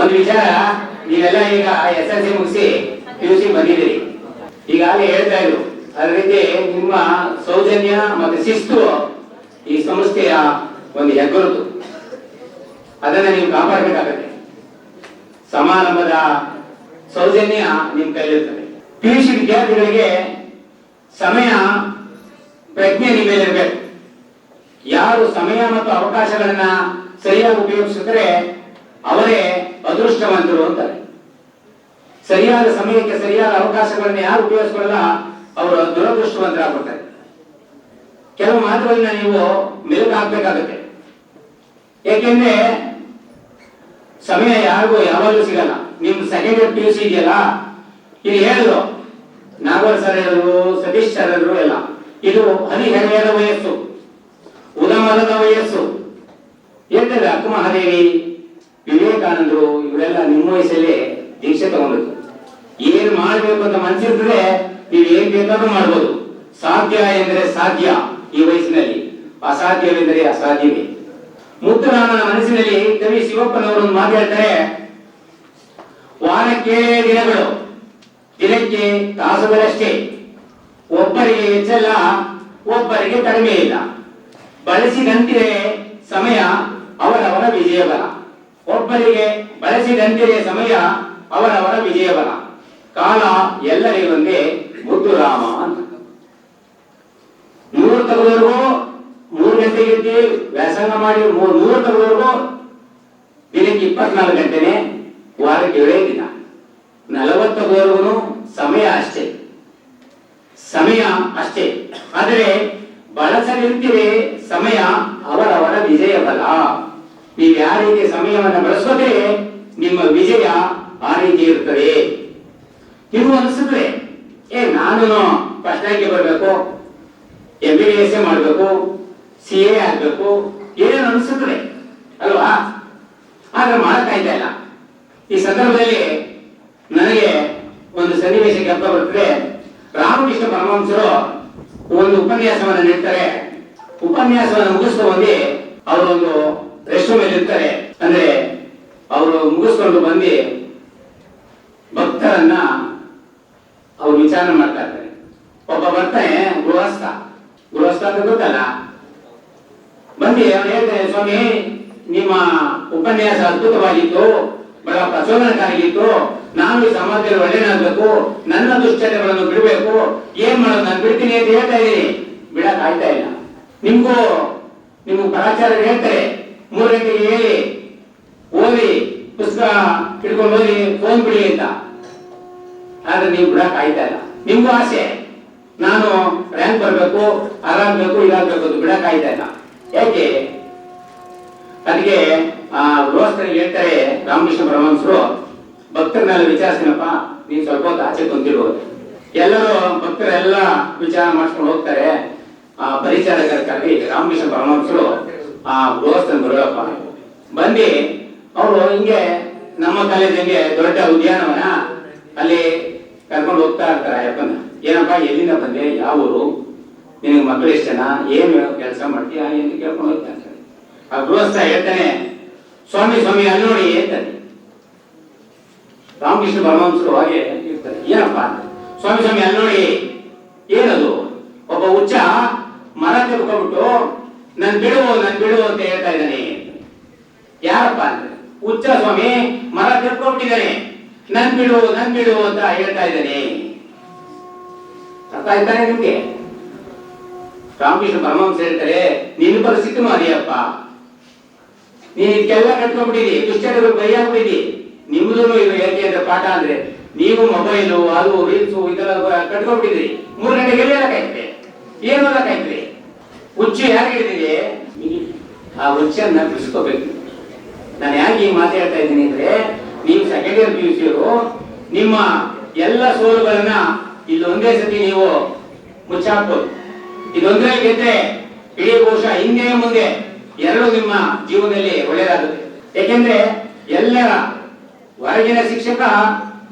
ಒಂದು ವಿಚಾರ ನೀವೆಲ್ಲ ಈಗ ಎಸ್ ಎಲ್ ಸಿ ಮುಗಿಸಿ ಪಿ ಯು ಸಿ ಬಂದಿದ್ದೀರಿ. ಈಗಾಗಲೇ ಹೇಳ್ತಾ ಇದ್ರು. ಅದೇ ರೀತಿ ನಿಮ್ಮ ಸೌಜನ್ಯ ಮತ್ತೆ ಶಿಸ್ತು ಈ ಸಂಸ್ಥೆಯ ಒಂದು ಹೆಗ್ಗುರುತು. ಅದನ್ನ ನೀವು ಕಾಪಾಡಬೇಕಾಗತ್ತೆ. ಸಮಾರಂಭದ ಸೌಜನ್ಯ ನಿಮ್ ಕೈಲಿರ್ತದೆ. ಪಿ ಯು ಸಿ ವಿದ್ಯಾರ್ಥಿಗಳಿಗೆ ಸಮಯ, ಪ್ರಜ್ಞೆ ನಿಮ್ಮೇಲಿರ್ಬೇಕು ಯಾರು ಸಮಯ ಮತ್ತು ಅವಕಾಶಗಳನ್ನ ಸರಿಯಾಗಿ ಉಪಯೋಗಿಸಿದ್ರೆ ಅವರೇ ಅದೃಷ್ಟವಂತರು ಅಂತಾರೆ. ಸರಿಯಾದ ಸಮಯಕ್ಕೆ ಸರಿಯಾದ ಅವಕಾಶಗಳನ್ನು ಯಾರು ಉಪಯೋಗಿಸ್ಕೊಳ್ಳಲ್ಲ ಅವರು ದುರದೃಷ್ಟವಂತರಾಗ್ಬಿಡ್ತಾರೆ. ಕೆಲವು ಮಾತುಗಳನ್ನ ನೀವು ಮೆಲುಕು ಹಾಕ್ಬೇಕಾಗುತ್ತೆ. ಏಕೆಂದ್ರೆ ಸಮಯ ಯಾರಿಗೂ ಯಾವಾಗಲೂ ಸಿಗಲ್ಲ. ನಿಮ್ second year P U C ಇದೆಯಲ್ಲ, ಇಲ್ಲಿ ಹೇಳಿದ್ರು, ನಾಗವರ್ ಸರ್ ಹೇಳಿದ್ರು, ಸತೀಶ್ ಸರ್ ಹೇಳಿದ್ರು ಎಲ್ಲ. ಇದು ಹದಿಹರೆಯದ ವಯಸ್ಸು, ಉದಮರದ ವಯಸ್ಸು. ಹೇಳ್ತಾರೆ ಅಕ್ಕಮ ಮಹಾದೇವಿ ವಿವೇಕಾನಂದರು ಇವರೆಲ್ಲ ನಿಮ್ಮ ವಯಸ್ಸಲ್ಲಿ ದೀಕ್ಷೆ ತಗೊಂಡಿದ್ರು. ಏನ್ ಮಾಡ್ಬೇಕು ಅಂತ ಮನ್ಸಿರ್ತದೆ ನೀವು ಏನ್ ಬೇಕಾದ್ರೂ ಮಾಡ್ಬೋದು. ಸಾಧ್ಯ ಎಂದರೆ ಸಾಧ್ಯ ಈ ವಯಸ್ಸಿನಲ್ಲಿ. ಅಸಾಧ್ಯವೆಂದರೆ ಅಸಾಧ್ಯವೇ. ಮುತ್ತುರಾಮನ ಮನಸ್ಸಿನಲ್ಲಿ ಕವಿ ಶಿವಪ್ಪನವರು ಒಂದು ಮಾತು ಹೇಳ್ತಾರೆ, ವಾರಕ್ಕೆ ದಿನಗಳು, ದಿನಕ್ಕೆ ತಾಸುಗಳಷ್ಟೇ. ಒಬ್ಬರಿಗೆ ಹೆಚ್ಚಲ್ಲ, ಒಬ್ಬರಿಗೆ ಕಡಿಮೆ ಇಲ್ಲ. ಬಳಸಿದಂತಿದೆ ಸಮಯ ಅವರವರ ವಿಜಯ ಬಲ ಒಬ್ಬರಿಗೆ ಬಳಸಿದಂತೆಯೇ ಸಮಯ ಅವರವರ ವಿಜಯವನ ಕಾಲ ಎಲ್ಲರಿಗೊಂದೇ ಮುದ್ದು ರಾಮ ಅಂತ. ನೂರು ತಗೊಳ್ಳೋರ್ಗು ಮೂರು ಗಂಟೆಗೆ ವ್ಯಾಸಂಗ ಮಾಡಿ ಮೂರು ನೂರು ತಗೊಳ್ಳೋರ್ಗು ದಿನಕ್ಕೆ ಇಪ್ಪತ್ನಾಲ್ಕು ಗಂಟೆನೆ ವಾರಕ್ಕೆ ಏಳೇ ದಿನ. ನಲವತ್ತು ತಗೊಳ್ಳೋರ್ಗು ಸಮಯ ಅಷ್ಟೇ. ಸಮಯ ಅಷ್ಟೇ. ಆದರೆ ಬಳಸಲಿರ್ತಿವೆ ಸಮಯ ಅವರವರ ವಿಜಯ ಬಲ ನೀವು ಯಾವ ರೀತಿ ಸಮಯವನ್ನು ಬಳಸೋದೇ ನಿಮ್ಮ ವಿಜಯ ಆ ರೀತಿ ಇರ್ತದೆ ನೀವು ಅನಿಸುತ್ತೆ ಏ ನಾನು ಫಸ್ಟ್ ರ್ಯಾಂಕ್ಗೆ ಬರಬೇಕು ಎಂ ಬಿ ಎಸ್ ಎ ಮಾಡಬೇಕು ಸಿ ಎ ಆಗಬೇಕು. ಏನೇನು ಅನಿಸುತ್ತದೆ ಅಲ್ವಾ? ಆದ್ರೆ ಮಾಡಕ್ಕಾಯ್ತಾ ಇಲ್ಲ. ಈ ಸಂದರ್ಭದಲ್ಲಿ ನನಗೆ ಒಂದು ಸನ್ನಿವೇಶ ಜ್ಞಾಪಕ ಬರ್ತದೆ. ರಾಮಕೃಷ್ಣ ಪರಮಹಂಸರು ಒಂದು ಉಪನ್ಯಾಸವನ್ನು ನೀಡ್ತಾರೆ. ಉಪನ್ಯಾಸವನ್ನು ಮುಗಿಸ್ಕೊಂಡು ಬಂದು ಅವರೊಂದು ರೆಸ್ಟ್ ರೂಮ್ ಅಲ್ಲಿ ಇರ್ತಾರೆ ಅಂದ್ರೆ ಅವರು ಮುಗಿಸ್ಕೊಂಡು ಬಂದು ಭಕ್ತರನ್ನ ಅವ್ರು ವಿಚಾರ ಮಾಡ್ತಾ ಇರ್ತಾರೆ. ಒಬ್ಬ ಬರ್ತಾನೆ ಗೃಹಸ್ಥ. ಗೃಹಸ್ಥ ಅಂತ ಗೊತ್ತಲ್ಲ? ಬಂದು ಅವನು ಹೇಳ್ತಾನೆ, ಸ್ವಾಮಿ, ನಿಮ್ಮ ಉಪನ್ಯಾಸ ಅದ್ಭುತವಾಗಿತ್ತು, ಬಹಳ ಪ್ರಚೋದನಕಾರಿಗಿತ್ತು. ನಾನು ಈ ಸಮಾಜದಲ್ಲಿ ಒಳ್ಳೆಯನಾಗಬೇಕು. ನನ್ನ ದುಶ್ಚರ್ಯಗಳನ್ನು ಬಿಡಬೇಕು. ಏನ್ ಮಾಡೋದು, ನಾನು ಬಿಡ್ತೀನಿ ಅಂತ ಹೇಳ್ತಾ ಇದ್ದೀನಿ. ಬಿಡಕ್ ಆಯ್ತಾ ಇಲ್ಲ. ನಿಮ್ಗೂ, ನಿಮ್ಗೆ ಪರಾಚಾರ ಹೇಳ್ತಾರೆ ಗಂಟೆಗೆ ಹೇಳಿ ಓದಿ ಪುಸ್ತಕ ಹಿಡ್ಕೊಂಡು ಹೋಗಿ ಫೋನ್ ಬಿಡಿ ಅಂತ. ಆದ್ರೆ ನೀವು ಬಿಡಕ್ ಆಯ್ತಾ ಇಲ್ಲ. ನಿಮ್ಗೂ ಆಸೆ. ನಾನು ರ್ಯಾಂಕ್ ಬರ್ಬೇಕು ಆರಾಮ್ ಇದಾಗ್ಬೇಕು ಅಂತ ಬಿಡಕ್ ಆಯ್ತಾ ಇಲ್ಲ. ಯಾಕೆ? ಅದಕ್ಕೆ, ಆ ಗೃಹಸ್ಥರಿಗೆ ಹೇಳ್ತಾರೆ ರಾಮಕೃಷ್ಣ ಪರಮಹಂಸರು, ಭಕ್ತರನ್ನೆಲ್ಲ ವಿಚಾರಿಸ್ತೀನಪ್ಪ, ನೀನ್ ಸ್ವಲ್ಪ ಹೊತ್ತು ಆಚೆ ಕುಂತಿರ್ಬೋದು. ಎಲ್ಲರೂ ಭಕ್ತರೆಲ್ಲ ವಿಚಾರ ಮಾಡ್ಕೊಂಡು ಹೋಗ್ತಾರೆ. ಆ, ಪರಿಚಾರಕರ ಕರೆದಿ ರಾಮಕೃಷ್ಣ ಪರಮಹಂಸರು. ಆ ಗೃಹಸ್ಥನ ಬರೋಪ್ಪ ಬಂದು ಅವರು ಹಿಂಗೆ ನಮ್ಮ ಕಾಲೇಜಿಗೆ ದೊಡ್ಡ ಉದ್ಯಾನವನ, ಅಲ್ಲಿ ಕರ್ಕೊಂಡು ಹೋಗ್ತಾ ಇರ್ತಾರೆ ಅಯ್ಯಪ್ಪನ. ಏನಪ್ಪ, ಎಲ್ಲಿಂದ ಬಂದೆ? ಯಾವ ಊರು? ನಿನಗೆ ಮಕ್ಕಳು ಎಷ್ಟು ಜನ? ಏನು ಕೆಲಸ ಮಾಡ್ತೀಯ ಎಂದು ಕೇಳ್ಕೊಂಡು ಹೋಗ್ತಾ ಇರ್ತಾರೆ. ಆ ಗೃಹಸ್ಥ ಹೇಳ್ತಾನೆ, ಸ್ವಾಮಿ ಸ್ವಾಮಿ, ಅಲ್ಲಿ ನೋಡಿ, ಹೇಳ್ತಾನೆ. ರಾಮಕೃಷ್ಣ ಪರಮಹಂಸರು ಹಾಗೆ ಇರ್ತಾರೆ. ಏನಪ್ಪ? ಸ್ವಾಮಿ ಸ್ವಾಮಿ, ಅಲ್ಲಿ ನೋಡಿ ಏನದು ಒಬ್ಬ ಹುಚ್ಚ ಮರ ತೆಗೆದುಕೊಂಡ್ಬಿಟ್ಟು ನನ್ ಬಿಡು ನನ್ ಬಿಡು ಅಂತ ಹೇಳ್ತಾ ಇದ್ದಾನೆ ಯಾರಪ್ಪ ಅಂದ್ರೆ ಹುಚ್ಚ ಸ್ವಾಮಿ ಮರ ತೆಗೆದುಕೊಂಡ್ಬಿಟ್ಟಿದ್ದಾನೆ ನನ್ ಬಿಡು ನನ್ ಬಿಡು ಅಂತ ಹೇಳ್ತಾ ಇದ್ದಾನೆ. ಅರ್ಥ ಆಯ್ತಾನೆ ನಿಮ್ಗೆ? ರಾಮಕೃಷ್ಣ ಪರಮಹಂಸ ಹೇಳ್ತಾರೆ, ನಿನ್ನ ಪರಿಸ್ಥಿತಿ ಮಾರಿಯಪ್ಪ ನೀನ್ ಇದಕ್ಕೆಲ್ಲ ಕಟ್ಕೊಂಡ್ಬಿಟ್ಟಿದಿ ದುಶ್ಚರ್ಯಗಳು ಬೈಯಾಗ್ಬಿಟ್ಟಿದಿ ನಿಮ್ದು ಇದು ಹೇಗೆ ಅಂದ್ರೆ ಪಾಠ ಅಂದ್ರೆ, ನೀವು ಮೊಬೈಲು ಅದು ರೀಲ್ಸು ಇದೆಲ್ಲ ಕಟ್ಕೊಂಡ್ಬಿಟ್ಟಿದ್ರಿ. ಮೂರು ಗಂಟೆಗೆ ಎಲ್ಲಿ ಏನು ಏನ್ ಓದಕ್ಕಾಯ್ತದೆ ಹುಚ್ಚು ಯಾರು ಹಿಡಿದಿದೆ ಆ ಹುಚ್ಚನ್ನ ಬಿಡಿಸ್ಕೋಬೇಕು. ನಾನು ಯಾಕೆ ಈ ಮಾತಾಡ್ತಾ ಇದ್ದೀನಿ ಅಂದ್ರೆ ನೀವು ಸೆಕೆಂಡ್ ಇಯರ್ ಪಿ ಯು ಸಿಯವರು ನಿಮ್ಮ ಎಲ್ಲ ಸೋಲುಗಳನ್ನ ಇಲ್ಲೊಂದೇ ಸತಿ ನೀವು ಮುಚ್ಚಾಕ್ಬೋದು. ಇದೊಂದೇ ಗೆದ್ದೆ ಇಡೀ ಬಹುಶಃ ಹಿಂದೆ ಮುಂದೆ ಎರಡು ನಿಮ್ಮ ಜೀವನದಲ್ಲಿ ಒಳ್ಳೆಯದಾಗುತ್ತೆ. ಯಾಕೆಂದ್ರೆ ಎಲ್ಲರ ಹೊರಗಿನ ಶಿಕ್ಷಕ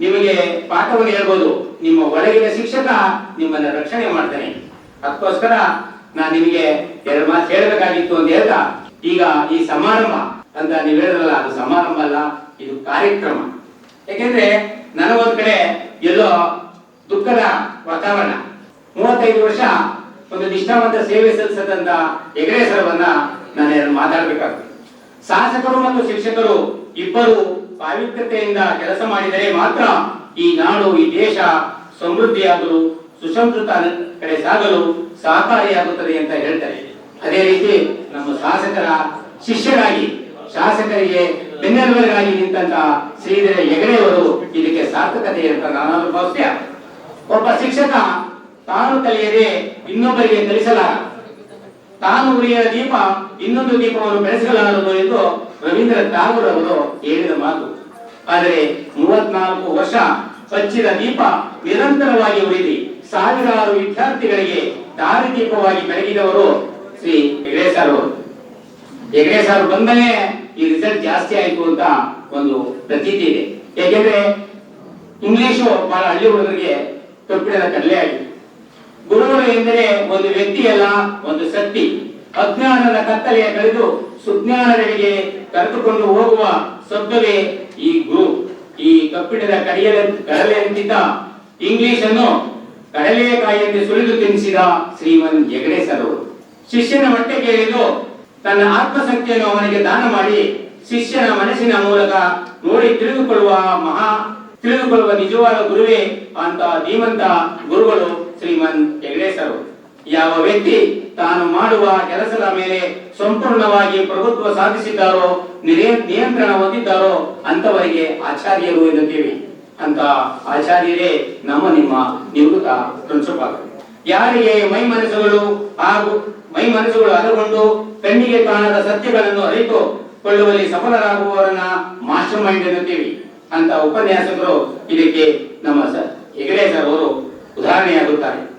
ನಿಮಗೆ ಪಾಠವನ್ನು ಹೇಳ್ಬೋದು. ನಿಮ್ಮ ಒಳಗಿನ ಶಿಕ್ಷಕ ನಿಮ್ಮನ್ನ ರಕ್ಷಣೆ ಮಾಡ್ತಾನೆ. ಅದಕ್ಕೋಸ್ಕರ ನಾನು ನಿಮಗೆ ಎರಡು ಮಾತು ಹೇಳಬೇಕಾಗಿತ್ತು ಅಂತ ಹೇಳ್ತಾ, ಈಗ ಈ ಸಮಾರಂಭ ಅಂತ ನೀವು ಹೇಳಿದ್ರಲ್ಲ, ಅದು ಸಮಾರಂಭ ಅಲ್ಲ, ಇದು ಕಾರ್ಯಕ್ರಮ. ಯಾಕೆಂದ್ರೆ ನನಗೊಂದ್ ಕಡೆ ಎಲ್ಲೋ ದುಃಖದ ವಾತಾವರಣ. ಮೂವತ್ತೈದು ವರ್ಷ ಒಂದು ನಿಷ್ಠಾವಂತ ಸೇವೆ ಸಲ್ಲಿಸದಂತ ಹೆಗಡೆ ಸರವನ್ನ ನಾನು ಮಾತಾಡಬೇಕಾಗ್ತದೆ. ಶಾಸಕರು ಮತ್ತು ಶಿಕ್ಷಕರು ಇಬ್ಬರು ಪಾವಿತ್ರ್ಯತೆಯಿಂದ ಕೆಲಸ ಮಾಡಿದರೆ ಮಾತ್ರ ಈ ನಾಡು, ಈ ದೇಶ ಸಮೃದ್ಧಿಯಾಗಲು ಸುಸಂಸ್ಕೃತ ಕಡೆ ಸಾಗಲು ಸಹಕಾರಿಯಾಗುತ್ತದೆ ಅಂತ ಹೇಳ್ತಾರೆ. ಅದೇ ರೀತಿ ನಮ್ಮ ಶಾಸಕರ ಶಿಷ್ಯರಾಗಿ ಶಾಸಕರಿಗೆ ಬೆನ್ನೆಲುಬರಿಗಾಗಿ ನಿಂತಹ ಶ್ರೀಧರ ಹೆಗಡೆಯವರು ಇದಕ್ಕೆ ಸಾರ್ಥಕತೆ ಅಂತ ನಾನು ಅನುಭವಿಸ್ತೀಯ ಒಬ್ಬ ಶಿಕ್ಷಕ ತಾನು ಕಲಿಯದೆ ಇನ್ನೊಬ್ಬರಿಗೆ ಕಲಿಸಲಾರ ತಾನು ಉರಿಯ ದೀಪ, ಇನ್ನೊಂದು ದೀಪವನ್ನು ಬೆಳೆಸಲಾರದು ಎಂದು ರವೀಂದ್ರ ಠಾಗೂರ್ ಅವರು ಹೇಳಿದ ಮಾತು. ಆದರೆ ಮೂವತ್ನಾಲ್ಕು ವರ್ಷ ಹಚ್ಚಿದ ದೀಪ ನಿರಂತರವಾಗಿ ಉರಿದಿ. ಸಾವಿರಾರು ವಿದ್ಯಾರ್ಥಿಗಳಿಗೆ ದಾರಿ ದೀಪವಾಗಿ ಬೆಳಗಿದವರು ಶ್ರೀ ಹೆಗಡೆ ಸರ್ ಅವರು. ಹೆಗಡೆ ಸರ್ ಬಂದಲೇ ಈ ರಿಸಲ್ಟ್ ಜಾಸ್ತಿ ಆಯ್ತು ಅಂತ ಒಂದು ಪ್ರತೀತಿ ಇದೆ. ಯಾಕೆಂದ್ರೆ ಇಂಗ್ಲಿಷು ಬಹಳ ಹಳ್ಳಿ ಹುಡುಗರಿಗೆ ಕಬ್ಬಿಣದ ಕಡಲೆ ಆಗಿದೆ ಗುರುಗಳು ಎಂದರೆ ಒಂದು ವ್ಯಕ್ತಿಯಲ್ಲ, ಒಂದು ಶಕ್ತಿ. ಅಜ್ಞಾನದ ಕತ್ತಲೆಯ ಕಳೆದು ಸುಜ್ಞಾನಗಳಿಗೆ ಕರೆದುಕೊಂಡು ಹೋಗುವ ಶಬ್ದವೇ ಈ ಗುರು. ಈ ಕಬ್ಬಿಣದ ಕಡಿಯಲ ಕಡಲೆಯಂತಿದ್ದ ಇಂಗ್ಲಿಷ್ ಅನ್ನು ಕಡಲೆಕಾಯಿಯಲ್ಲಿ ಸುಳಿದು ತಿನ್ನಿಸಿದ ಶ್ರೀಮನ್ ಹೆಗಡೆ ಅವರು ಶಿಷ್ಯನ ಹೊಟ್ಟೆಗೇರಿದು ತನ್ನ ಆತ್ಮಶಕ್ತಿಯನ್ನು ಅವನಿಗೆ ದಾನ ಮಾಡಿ ಶಿಷ್ಯನ ಮನಸ್ಸಿನ ಮೂಲಕ ನೋಡಿ ತಿಳಿದುಕೊಳ್ಳುವ ಮಹಾ, ತಿಳಿದುಕೊಳ್ಳುವ ನಿಜವಾದ ಗುರುವೇ ಅಂತ ಧೀಮಂತ ಗುರುಗಳು ಶ್ರೀಮನ್ ಹೆಗಡೇಶರು ಯಾವ ವ್ಯಕ್ತಿ ತಾನು ಮಾಡುವ ಕೆಲಸದ ಮೇಲೆ ಸಂಪೂರ್ಣವಾಗಿ ಪ್ರಭುತ್ವ ಸಾಧಿಸಿದ್ದಾರೋ ನಿಯಂತ್ರಣ ಹೊಂದಿದ್ದಾರೋ ಅಂತವರಿಗೆ ಆಚಾರ್ಯರು ಎನ್ನುತ್ತೇವೆ. ಅಂತ ಆಚಾರ್ಯರೇ ನಮ್ಮ ನಿಮ್ಮ ನಿವೃತ್ತ ಪ್ರಿನ್ಸಿಪಾಲ್ ಯಾರಿಗೆ ಮೈ ಮನಸ್ಸುಗಳು ಹಾಗೂ ಮೈ ಮನಸ್ಸುಗಳು ಅಲಗೊಂಡು ಕಣ್ಣಿಗೆ ಕಾಣದ ಸತ್ಯಗಳನ್ನು ಅರಿತು ಕೊಳ್ಳುವಲ್ಲಿ ಸಫಲರಾಗುವವರನ್ನ ಮಾಸ್ಟರ್ ಮೈಂಡ್ ಎನ್ನುತ್ತೀವಿ. ಅಂತ ಉಪನ್ಯಾಸಕರು ಇದಕ್ಕೆ ನಮ್ಮ ಸರ್ ಹೆಗಡೆ ಸರ್ ಅವರು ಉದಾಹರಣೆಯಾಗುತ್ತಾರೆ.